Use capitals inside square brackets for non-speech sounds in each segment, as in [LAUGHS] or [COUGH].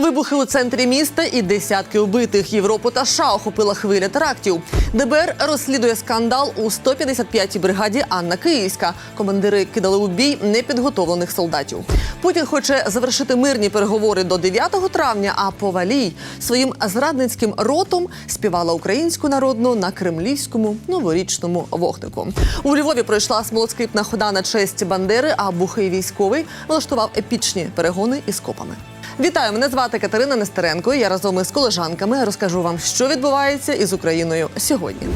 Вибухи у центрі міста і десятки убитих. Європу та США охопила хвиля терактів. ДБР розслідує скандал у 155-й бригаді Анна Київська. Командири кидали у бій непідготовлених солдатів. Путін хоче завершити мирні переговори до 9 травня. А Повалій своїм зрадницьким ротом співала українську народну на кремлівському новорічному вогнику. У Львові пройшла смолоскипна хода на честь Бандери, а бухий військовий влаштував епічні перегони із копами. Вітаю, мене звати Катерина Нестеренко. Я разом із колежанками розкажу вам, що відбувається із Україною сьогодні.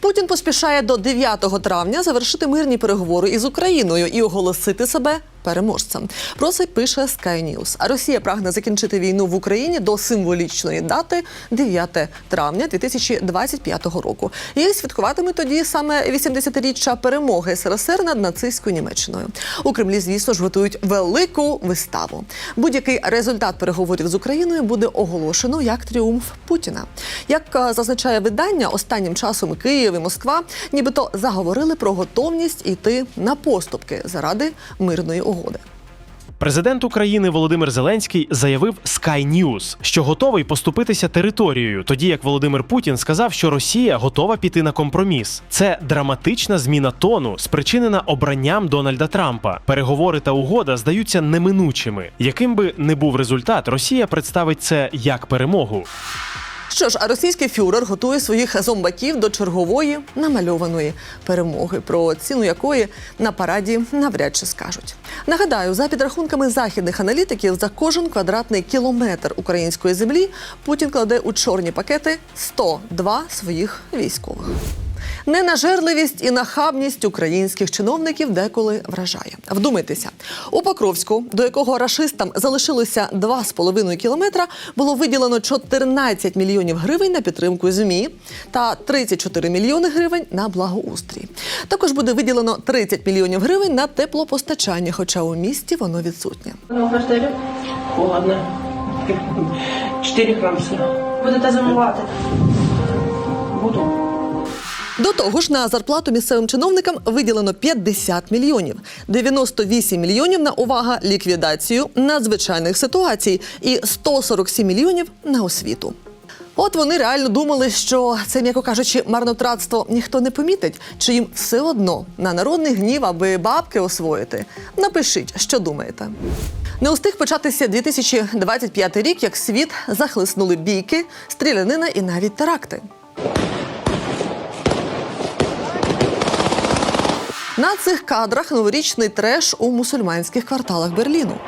Путін поспішає до 9 травня завершити мирні переговори із Україною і оголосити себе переможцем. Про це пише Sky News. А Росія прагне закінчити війну в Україні до символічної дати 9 травня 2025 року. І святкуватиме тоді саме 80-річчя перемоги СРСР над нацистською Німеччиною. У Кремлі, звісно ж, готують велику виставу. Будь-який результат переговорів з Україною буде оголошено як тріумф Путіна. Як е, зазначає видання, останнім часом Київ і Москва нібито заговорили про готовність йти на поступки заради мирної угоди. Президент України Володимир Зеленський заявив Sky News, що готовий поступитися територією, тоді як Володимир Путін сказав, що Росія готова піти на компроміс. Це драматична зміна тону, спричинена обранням Дональда Трампа. Переговори та угода здаються неминучими. Яким би не був результат, Росія представить це як перемогу. Що ж, а російський фюрер готує своїх зомбаків до чергової намальованої перемоги, про ціну якої на параді навряд чи скажуть. Нагадаю, за підрахунками західних аналітиків, за кожен квадратний кілометр української землі Путін кладе у чорні пакети 102 своїх військових. Ненажерливість і нахабність українських чиновників деколи вражає. Вдумайтеся, у Покровську, до якого рашистам залишилося 2,5 кілометра, було виділено 14 мільйонів гривень на підтримку ЗМІ та 34 мільйони гривень на благоустрій. Також буде виділено 30 мільйонів гривень на теплопостачання, хоча у місті воно відсутнє. Холодно. Четыре граммса. Будете зимувати. Буду. До того ж, на зарплату місцевим чиновникам виділено 50 мільйонів, 98 мільйонів на увага ліквідацію надзвичайних ситуацій і 147 мільйонів на освіту. От вони реально думали, що це, м'яко кажучи, марнотратство ніхто не помітить, чи їм все одно на народний гнів, аби бабки освоїти. Напишіть, що думаєте. Не устиг початися 2025 рік, як світ захлиснули бійки, стрілянина і навіть теракти. На цих кадрах новорічний треш у мусульманських кварталах Берліну.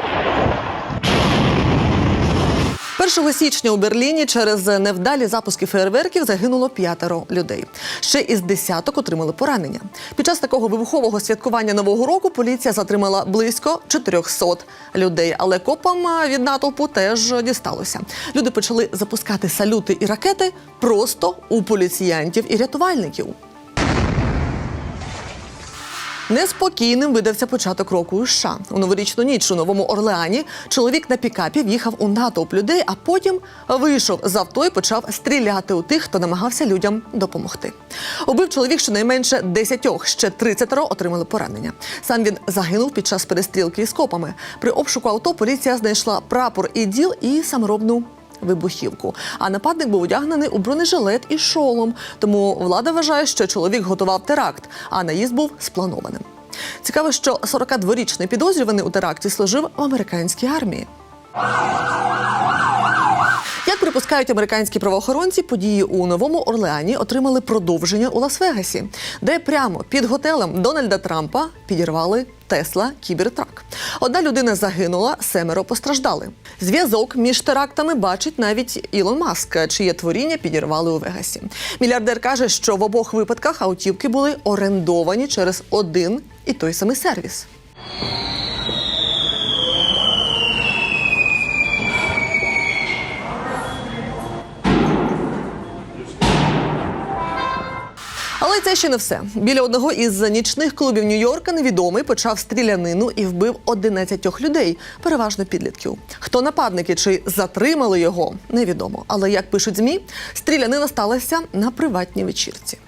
1 січня у Берліні через невдалі запуски фейерверків загинуло п'ятеро людей. Ще із десяток отримали поранення. Під час такого вибухового святкування нового року поліція затримала близько 400 людей. Але копам від натовпу теж дісталося. Люди почали запускати салюти і ракети просто у поліціянтів і рятувальників. Неспокійним видався початок року у США. У новорічну ніч у новому Орлеані чоловік на пікапі в'їхав у натовп людей, а потім вийшов з авто і почав стріляти у тих, хто намагався людям допомогти. Убив чоловік щонайменше десятьох, ще 30 отримали поранення. Сам він загинув під час перестрілки із копами. При обшуку авто поліція знайшла прапор і діл і саморобну вибухівку. А нападник був одягнений у бронежилет і шолом. Тому влада вважає, що чоловік готував теракт, а наїзд був спланованим. Цікаво, що 42-річний підозрюваний у теракті служив в американській армії. Як припускають американські правоохоронці, події у новому Орлеані отримали продовження у Лас-Вегасі, де прямо під готелем Дональда Трампа підірвали Тесла Кібертрак. Одна людина загинула, семеро постраждали. Зв'язок між терактами бачить навіть Ілон Маск, чиє творіння підірвали у Вегасі. Мільярдер каже, що в обох випадках автівки були орендовані через один і той самий сервіс. Ще не все. Біля одного із нічних клубів Нью-Йорка невідомий почав стрілянину і вбив 11 людей, переважно підлітків. Хто нападники чи затримали його, невідомо. Але як пишуть змі, стрілянина сталася на приватній вечірці.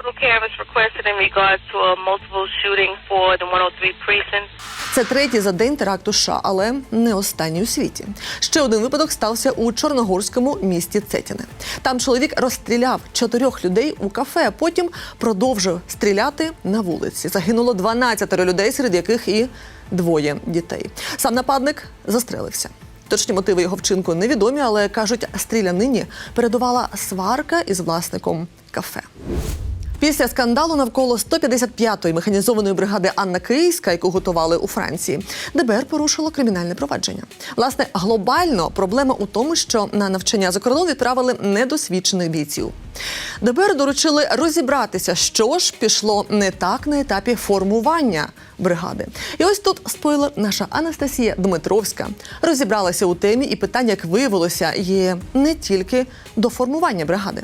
Care was requested in regards to a multiple shooting for the 103 precinct. Це третій за день теракт у США, але не останній у світі. Ще один випадок стався у чорногорському місті Цетіне. Там чоловік розстріляв чотирьох людей у кафе, а потім продовжив стріляти на вулиці. Загинуло 12 людей, серед яких і двоє дітей. Сам нападник застрелився. Точні мотиви його вчинку невідомі, але кажуть, стрілянині передувала сварка із власником кафе. Після скандалу навколо 155-ї механізованої бригади Анна Київська, яку готували у Франції, ДБР порушило кримінальне провадження. Власне, глобально проблема у тому, що на навчання за кордон відправили недосвідчених бійців. ДБР доручили розібратися, що ж пішло не так на етапі формування бригади. І ось тут спойлер, наша Анастасія Дмитровська розібралася у темі, і питання, як виявилося, є не тільки до формування бригади.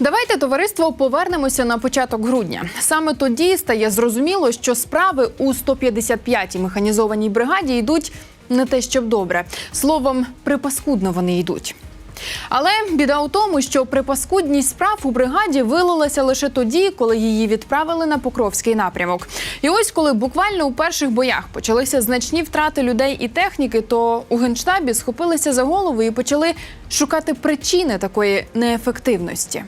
Давайте товариство повернемося на початок грудня. Саме тоді стає зрозуміло, що справи у 155-й механізованій бригаді йдуть не те, щоб добре. Словом, припаскудно вони йдуть. Але біда у тому, що припаскудність справ у бригаді вилилася лише тоді, коли її відправили на Покровський напрямок. І ось коли буквально у перших боях почалися значні втрати людей і техніки, то у генштабі схопилися за голову і почали шукати причини такої неефективності.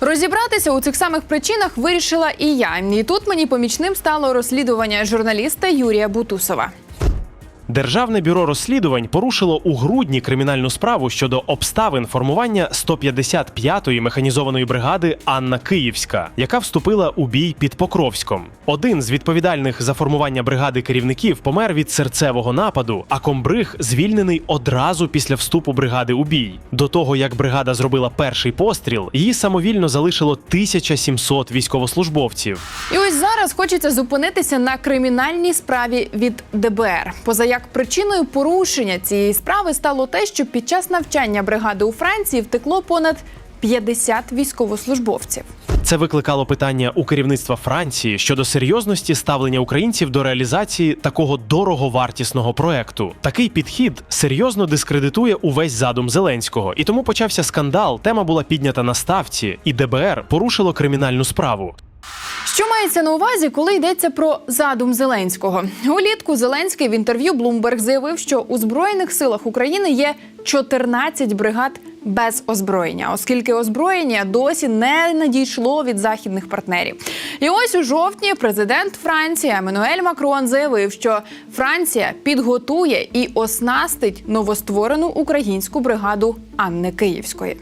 Розібратися у цих самих причинах вирішила і я. І тут мені помічним стало розслідування журналіста Юрія Бутусова. Державне бюро розслідувань порушило у грудні кримінальну справу щодо обставин формування 155-ї механізованої бригади Анна Київська, яка вступила у бій під Покровськом. Один з відповідальних за формування бригади керівників помер від серцевого нападу, а комбриг звільнений одразу після вступу бригади у бій. До того як бригада зробила перший постріл, її самовільно залишило 1700 військовослужбовців. І ось зараз хочеться зупинитися на кримінальній справі від ДБР. Поза як причиною порушення цієї справи стало те, що під час навчання бригади у Франції втекло понад 50 військовослужбовців. Це викликало питання у керівництва Франції щодо серйозності ставлення українців до реалізації такого дороговартісного проекту. Такий підхід серйозно дискредитує увесь задум Зеленського, і тому почався скандал. Тема була піднята на ставці, і ДБР порушило кримінальну справу. Що мається на увазі, коли йдеться про задум Зеленського? Улітку Зеленський в інтерв'ю Bloomberg заявив, що у збройних силах України є 14 бригад без озброєння, оскільки озброєння досі не надійшло від західних партнерів. І ось у жовтні президент Франції Еммануель Макрон заявив, що Франція підготує і оснастить новостворену українську бригаду Анни Київської.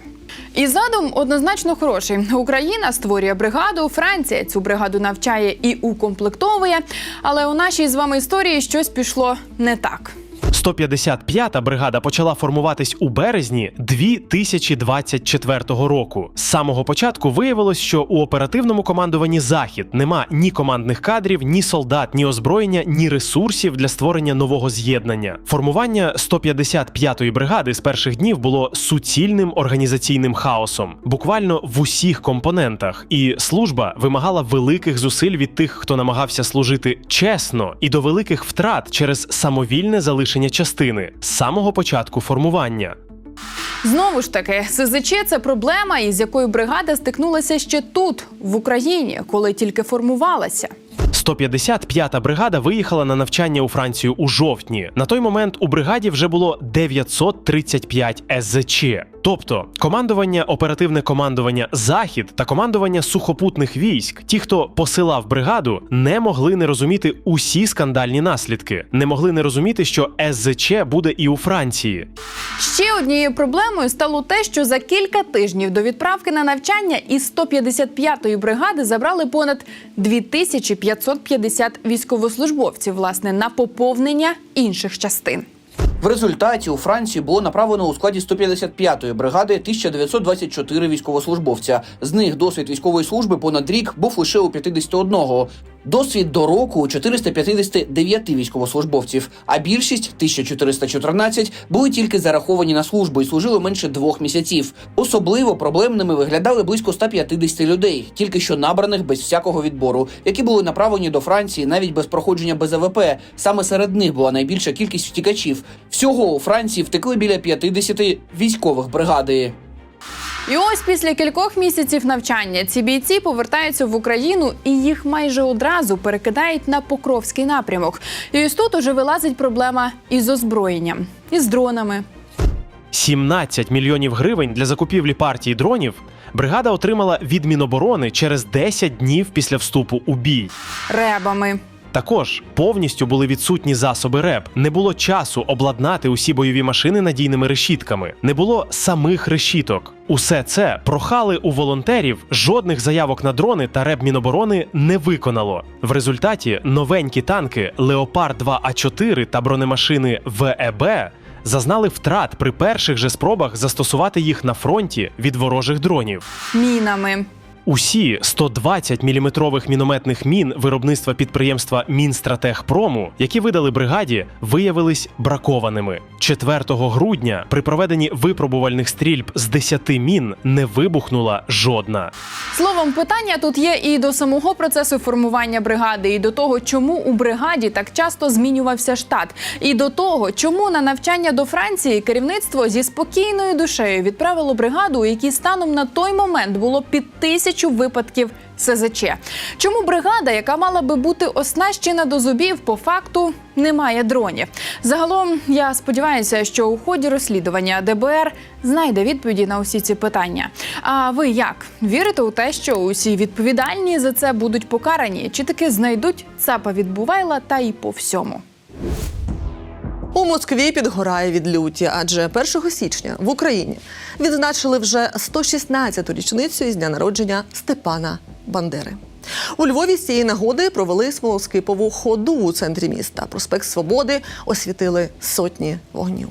І задум однозначно хороший. Україна створює бригаду, Франція цю бригаду навчає і укомплектовує. Але у нашій з вами історії щось пішло не так. 155-та бригада почала формуватись у березні 2024 року. З самого початку виявилось, що у оперативному командуванні захід нема ні командних кадрів, ні солдат, ні озброєння, ні ресурсів для створення нового з'єднання. Формування 155-ї бригади з перших днів було суцільним організаційним хаосом, буквально в усіх компонентах. І служба вимагала великих зусиль від тих, хто намагався служити чесно, і до великих втрат через самовільне залишення частини з самого початку формування. Знову ж таки, СЗЧ – це проблема, із якою бригада стикнулася ще тут, в Україні, коли тільки формувалася. 155-та бригада виїхала на навчання у Францію у жовтні. На той момент у бригаді вже було 935 СЗЧ. Тобто командування, оперативне командування Захід та командування сухопутних військ, ті, хто посилав бригаду, не могли не розуміти усі скандальні наслідки, не могли не розуміти, що СЗЧ буде і у Франції. Ще однією проблемою стало те, що за кілька тижнів до відправки на навчання із 155-ї бригади забрали понад 2550 військовослужбовців, власне, на поповнення інших частин. В результаті у Франції було направлено у складі 155-ї бригади 1924 військовослужбовця. З них досвід військової служби понад рік був лише у 51. Досвід до року у 459 військовослужбовців, а більшість 1414 були тільки зараховані на службу і служили менше двох місяців. Особливо проблемними виглядали близько 150 людей, тільки що набраних без всякого відбору, які були направлені до Франції навіть без проходження БЗВП. Саме серед них була найбільша кількість втікачів. Всього у Франції втекли біля 50 військових бригади. І ось після кількох місяців навчання ці бійці повертаються в Україну і їх майже одразу перекидають на Покровський напрямок. І ось тут уже вилазить проблема із озброєнням, із дронами. 17 мільйонів гривень для закупівлі партії дронів бригада отримала від Міноборони через 10 днів після вступу у бій. Ребами. Також повністю були відсутні засоби РЕБ. Не було часу обладнати усі бойові машини надійними решітками. Не було самих решіток. Усе це прохали у волонтерів. Жодних заявок на дрони та РЕБ Міноборони не виконало. В результаті новенькі танки Леопард 2 А 4 та бронемашини ВЕБ зазнали втрат при перших же спробах застосувати їх на фронті від ворожих дронів. Мінами. Усі 120 міліметрових мінометних мін виробництва підприємства Мінстратегпрому, які видали бригаді, виявились бракованими. 4 грудня при проведенні випробувальних стрільб з 10 мін не вибухнула жодна. Словом, питання тут є і до самого процесу формування бригади, і до того, чому у бригаді так часто змінювався штат, і до того, чому на навчання до Франції керівництво зі спокійною душею відправило бригаду, у якій станом на той момент було під тисячу випадків СЗЧ. Чому бригада, яка мала би бути оснащена до зубів, по факту не має дронів? Загалом я сподіваюся, що у ході розслідування ДБР знайде відповіді на усі ці питання. А ви як вірите у те, що усі відповідальні за це будуть покарані? Чи таки знайдуть цапа від Бувайла та й по всьому? У Москві підгорає від люті, адже 1 січня в Україні відзначили вже 116-ту річницю із дня народження Степана Бандери. У Львові з цієї нагоди провели смолоскипову ходу у центрі міста. Проспект Свободи освітили сотні вогнів.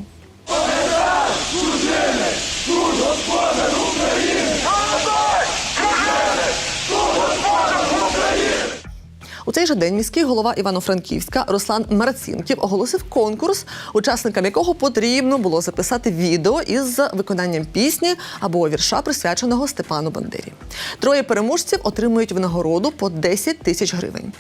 У цей же день міський голова Івано-Франківська Руслан Марцінків оголосив конкурс, учасникам якого потрібно було записати відео із виконанням пісні або вірша, присвяченого Степану Бандері. Троє переможців отримують винагороду по 10 тисяч гривень.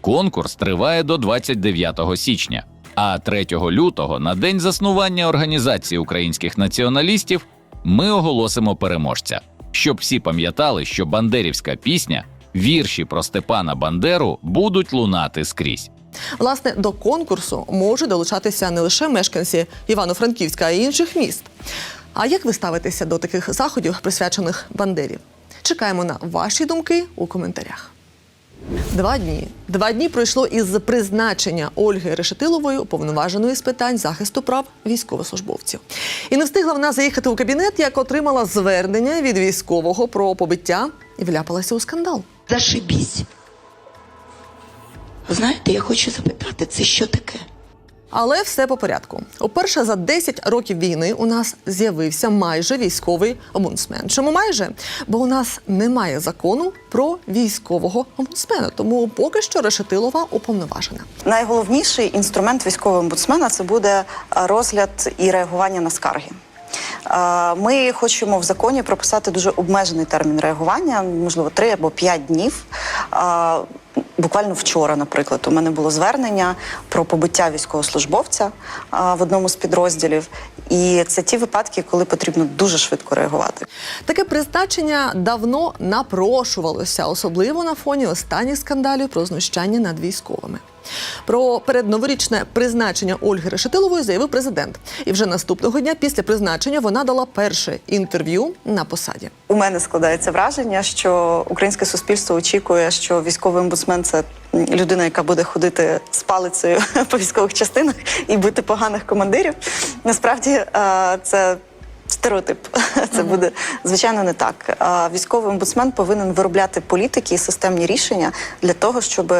Конкурс триває до 29 січня. А 3 лютого, на день заснування організації українських націоналістів, ми оголосимо переможця, щоб всі пам'ятали, що бандерівська пісня, вірші про Степана Бандеру будуть лунати скрізь. Власне, до конкурсу можуть долучатися не лише мешканці Івано-Франківська, а й інших міст. А як ви ставитеся до таких заходів, присвячених Бандері? Чекаємо на ваші думки у коментарях. Два дні. Два дні пройшло із призначення Ольги Решетилової уповноваженої з питань захисту прав військовослужбовців. І не встигла вона заїхати у кабінет, як отримала звернення від військового про побиття і вляпалася у скандал. Зашибісь. Знаєте, я хочу запитати, це що таке? Але все по порядку. Уперше за 10 років війни у нас з'явився майже військовий омбудсмен. Чому майже? Бо у нас немає закону про військового омбудсмена, тому поки що Решетилова уповноважена. Найголовніший інструмент військового омбудсмена це буде розгляд і реагування на скарги. Ми хочемо в законі прописати дуже обмежений термін реагування, можливо, 3 або 5 днів. Буквально вчора, наприклад, у мене було звернення про побиття військовослужбовця в одному з підрозділів, і це ті випадки, коли потрібно дуже швидко реагувати. Таке призначення давно напрошувалося, особливо на фоні останніх скандалів про знущання над військовими. Про передноворічне призначення Ольги Решетилової заявив президент. І вже наступного дня після призначення вона дала перше інтерв'ю на посаді. У мене складається враження, що українське суспільство очікує, що військовий омбудсмен це людина, яка буде ходити з палицею [LAUGHS] по військових частинах і бити поганих командирів. Насправді е, це. Стереотип [LAUGHS] це буде звичайно не так. Військовий омбудсмен повинен виробляти політики і системні рішення для того, щоб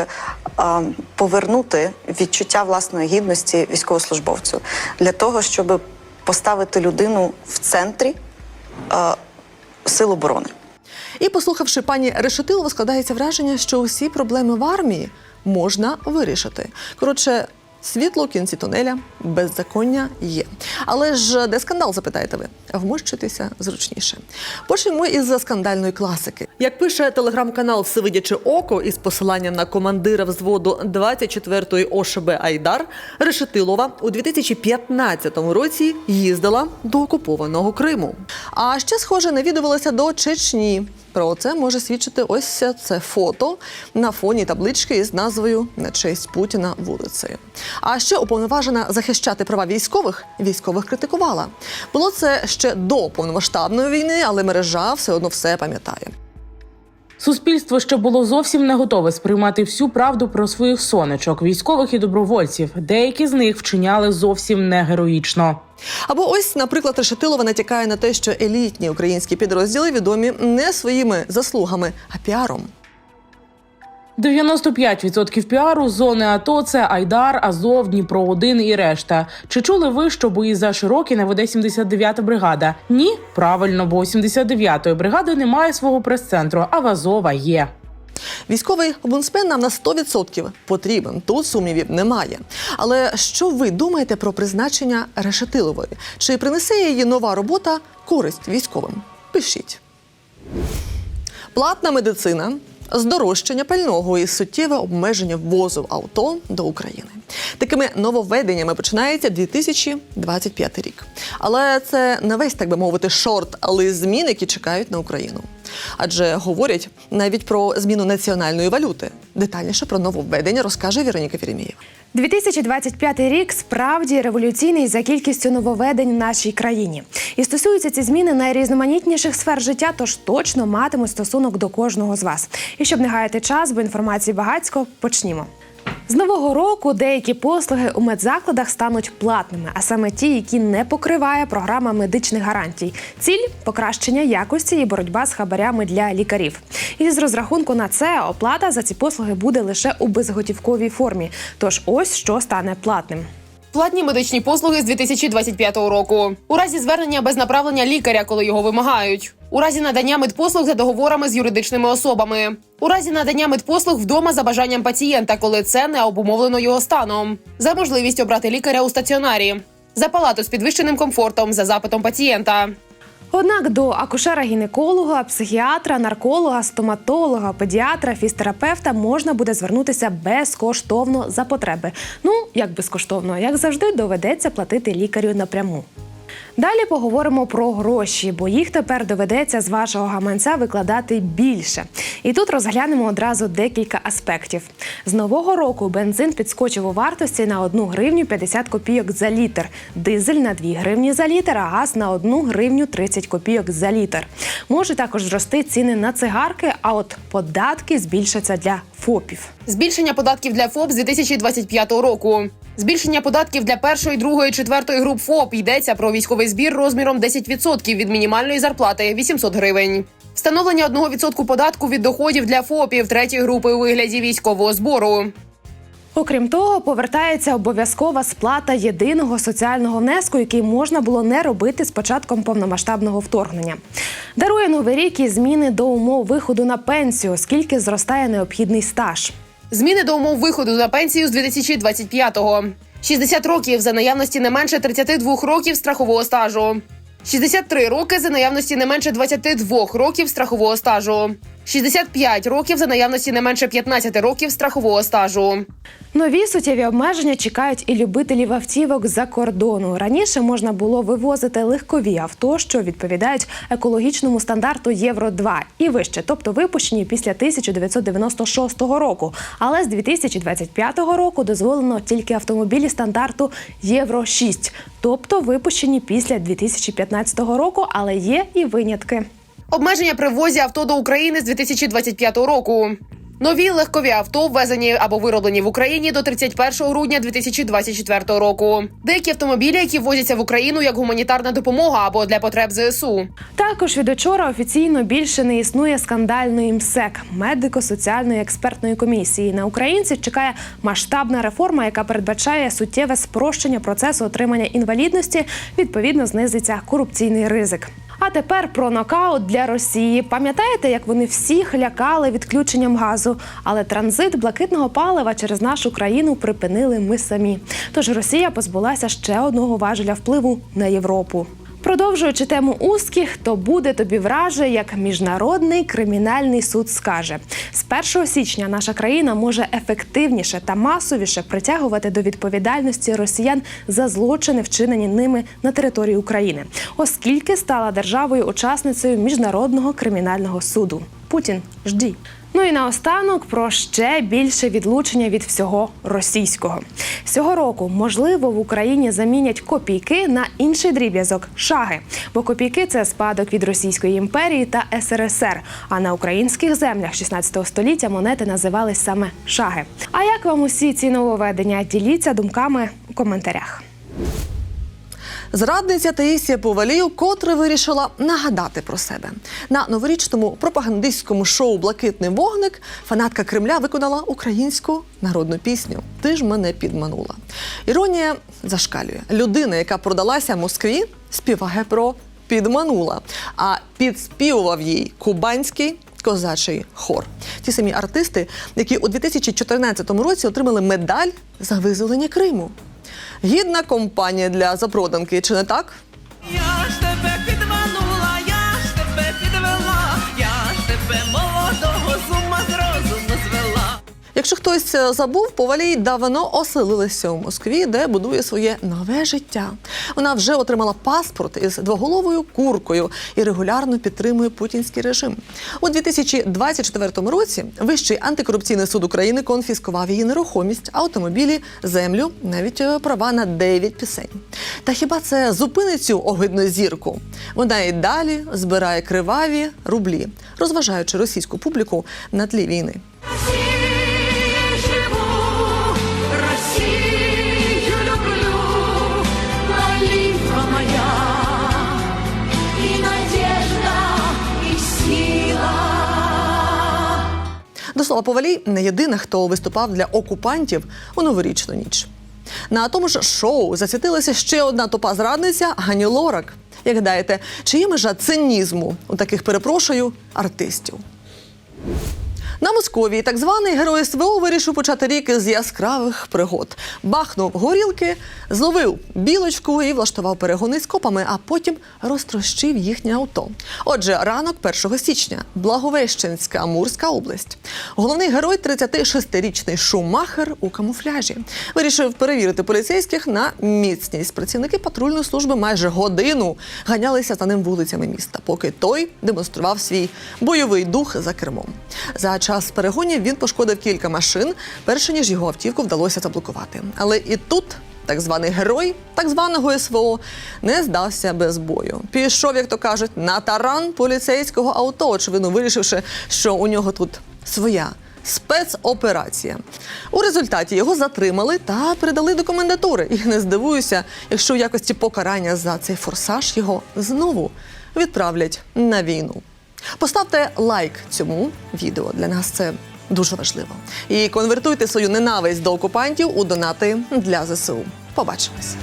повернути відчуття власної гідності військовослужбовцю, для того, щоб поставити людину в центрі сил оборони. І послухавши пані Решетилову, складається враження, що усі проблеми в армії можна вирішити. Коротше, світло в кінці тунеля, беззаконня є. Але ж де скандал, запитаєте ви? Вмощитися зручніше. Почнемо із скандальної класики. Як пише телеграм-канал Всевидяче Око із посиланням на командира взводу 24-ї ОШБ Айдар, Решетилова у 2015 році їздила до окупованого Криму. А ще, схоже, навідувалася до Чечні. Про це може свідчити ось це фото на фоні таблички із назвою на честь Путіна вулицею. А ще уповноважена захищати права військових військових критикувала. Було це ще до повномасштабної війни, але мережа все одно все пам'ятає. Суспільство ще було зовсім не готове сприймати всю правду про своїх сонечок, військових і добровольців. Деякі з них вчиняли зовсім не героїчно. Або ось, наприклад, Решетилова натякає на те, що елітні українські підрозділи відомі не своїми заслугами, а піаром. 95% піару зони АТО це Айдар, Азов, Дніпро 1 і решта. Чи чули ви, що бої за Широкіна веде 79-та бригада? Ні, правильно, бо у 79-ї бригади немає свого прес-центру, а в Азова є. Військовий обунспен нам на 100% потрібен. Тут сумнівів немає. Але що ви думаєте про призначення Решетилової? Чи принесе її нова робота користь військовим? Пишіть. Платна медицина. Здорожчання пального і суттєве обмеження ввозу авто до України. Такими нововведеннями починається 2025 рік. Але це не весь, так би мовити, шорт, але змін, які чекають на Україну. Адже говорять навіть про зміну національної валюти. Детальніше про нововведення розкаже Віроніка Фірімієва. 2025 рік справді революційний за кількістю нововведень в нашій країні. І стосуються ці зміни найрізноманітніших сфер життя, тож точно матимуть стосунок до кожного з вас. І щоб не гаяти час, бо інформації багацько почнімо. З нового року деякі послуги у медзакладах стануть платними, а саме ті, які не покриває програма медичних гарантій. Ціль покращення якості і боротьба з хабарями для лікарів. І з розрахунку на це оплата за ці послуги буде лише у безготівковій формі. Тож ось що стане платним. Платні медичні послуги з 2025 року. У разі звернення без направлення лікаря, коли його вимагають. У разі надання медпослуг за договорами з юридичними особами. У разі надання медпослуг вдома за бажанням пацієнта, коли це не обумовлено його станом. За можливість обрати лікаря у стаціонарі. За палату з підвищеним комфортом за запитом пацієнта. Однак до акушера-гінеколога, психіатра, нарколога, стоматолога, педіатра, фізтерапевта можна буде звернутися безкоштовно за потреби. Ну як безкоштовно, як завжди, доведеться платити лікарю напряму. Далі поговоримо про гроші, бо їх тепер доведеться з вашого гаманця викладати більше. І тут розглянемо одразу декілька аспектів. З нового року бензин підскочив у вартості на 1 гривню 50 копійок за літр, дизель на 2 гривні за літр, а газ на 1 гривню 30 копійок за літр. Може також зрости ціни на цигарки, а от податки збільшаться для ФОПів. Збільшення податків для ФОП з 2025 року. Збільшення податків для першої, другої, четвертої груп ФОП йдеться про військовий збір розміром 10% від мінімальної зарплати 800 гривень. Встановлення 1% податку від доходів для ФОПів третьої групи у вигляді військового збору. Окрім того, повертається обов'язкова сплата єдиного соціального внеску, який можна було не робити з початком повномасштабного вторгнення. Дарує новий рік і зміни до умов виходу на пенсію, оскільки зростає необхідний стаж. Зміни до умов виходу на пенсію з 2025-го. 60 років за наявності не менше 32 років страхового стажу. 63 роки за наявності не менше 22 років страхового стажу. 65 років за наявності не менше 15 років страхового стажу. Нові суттєві обмеження чекають і любителів автівок за кордону. Раніше можна було вивозити легкові авто, що відповідають екологічному стандарту Євро 2 і вище, тобто випущені після 1996 року. Але з 2025 року дозволено тільки автомобілі стандарту Євро 6, тобто випущені після 2015 року, але є і винятки. Обмеження при ввозі авто до України з 2025 року. Нові легкові авто ввезені або вироблені в Україні до 31 грудня 2024 року. Деякі автомобілі, які ввозяться в Україну як гуманітарна допомога або для потреб ЗСУ. Також від учора офіційно більше не існує скандальної МСЕК медико-соціальної експертної комісії. На українців чекає масштабна реформа, яка передбачає суттєве спрощення процесу отримання інвалідності. Відповідно, знизиться корупційний ризик. А тепер про нокаут для Росії. Пам'ятаєте, як вони всіх лякали відключенням газу? Але транзит блакитного палива через нашу країну припинили ми самі. Тож Росія позбулася ще одного важеля впливу на Європу. Про Продовжуючи тему узких, то буде тобі враже, як міжнародний кримінальний суд скаже. З 1 січня наша країна може ефективніше та масовіше притягувати до відповідальності росіян за злочини, вчинені ними на території України, оскільки стала державою-учасницею міжнародного кримінального суду. Путін жді. Ну і наостанок про ще більше відлучення від всього російського. Цього року, можливо, в Україні замінять копійки на інший дріб'язок шаги. Бо копійки це спадок від Російської імперії та СРСР. А на українських землях 16 століття монети називались саме шаги. А як вам усі ці нововведення? Діліться думками у коментарях. Зрадниця Таїсія Повалію, котре вирішила нагадати про себе. На новорічному пропагандистському шоу Блакитний вогник фанатка Кремля виконала українську народну пісню Ти ж мене підманула. Іронія зашкалює. Людина, яка продалася Москві, співає про підманула, а підспівував їй кубанський. Козачий хор. Ті самі артисти, які у 2014 році отримали медаль за визволення Криму. Гідна компанія для запроданки, чи не так? Я ж Якщо хтось е, забув, Повалій давно оселилася у Москві, де будує своє нове життя. Вона вже отримала паспорт із двоголовою куркою і регулярно підтримує путінський режим. У 2024 році Вищий антикорупційний суд України конфіскував її нерухомість, автомобілі, землю, навіть е, права на 9 пісень. Та хіба це зупинить цю огидну зірку? Вона і далі збирає криваві рублі, розважаючи російську публіку на тлі війни. До слова, Повалій не єдина, хто виступав для окупантів у новорічну ніч. На тому ж шоу засвітилася ще одна тупа зрадниця Гані Лорак. Як гадаєте, чи є межа цинізму у таких перепрошую артистів? На Московії так званий герой СВО вирішив почати рік з яскравих пригод. Бахнув горілки, зловив білочку і влаштував перегони з копами, а потім розтрощив їхнє авто. Отже, ранок 1 січня, Благовещенська, Амурська область. Головний герой 36-річний Шумахер у камуфляжі. Вирішив перевірити поліцейських на міцність. Працівники патрульної служби майже годину ганялися за ним вулицями міста, поки той демонстрував свій бойовий дух за кермом. За час перегонів він пошкодив кілька машин, перше ніж його автівку вдалося заблокувати. Але і тут. Так званий герой так званого СВО не здався без бою. Пішов, як то кажуть, на таран поліцейського авто, очевидно вирішивши, що у нього тут своя спецоперація. У результаті його затримали та передали до комендатури. І не здивуюся, якщо в якості покарання за цей форсаж його знову відправлять на війну. Поставте лайк цьому відео. Для нас це дуже важливо. І конвертуйте свою ненависть до окупантів у донати для ЗСУ. Побачимось.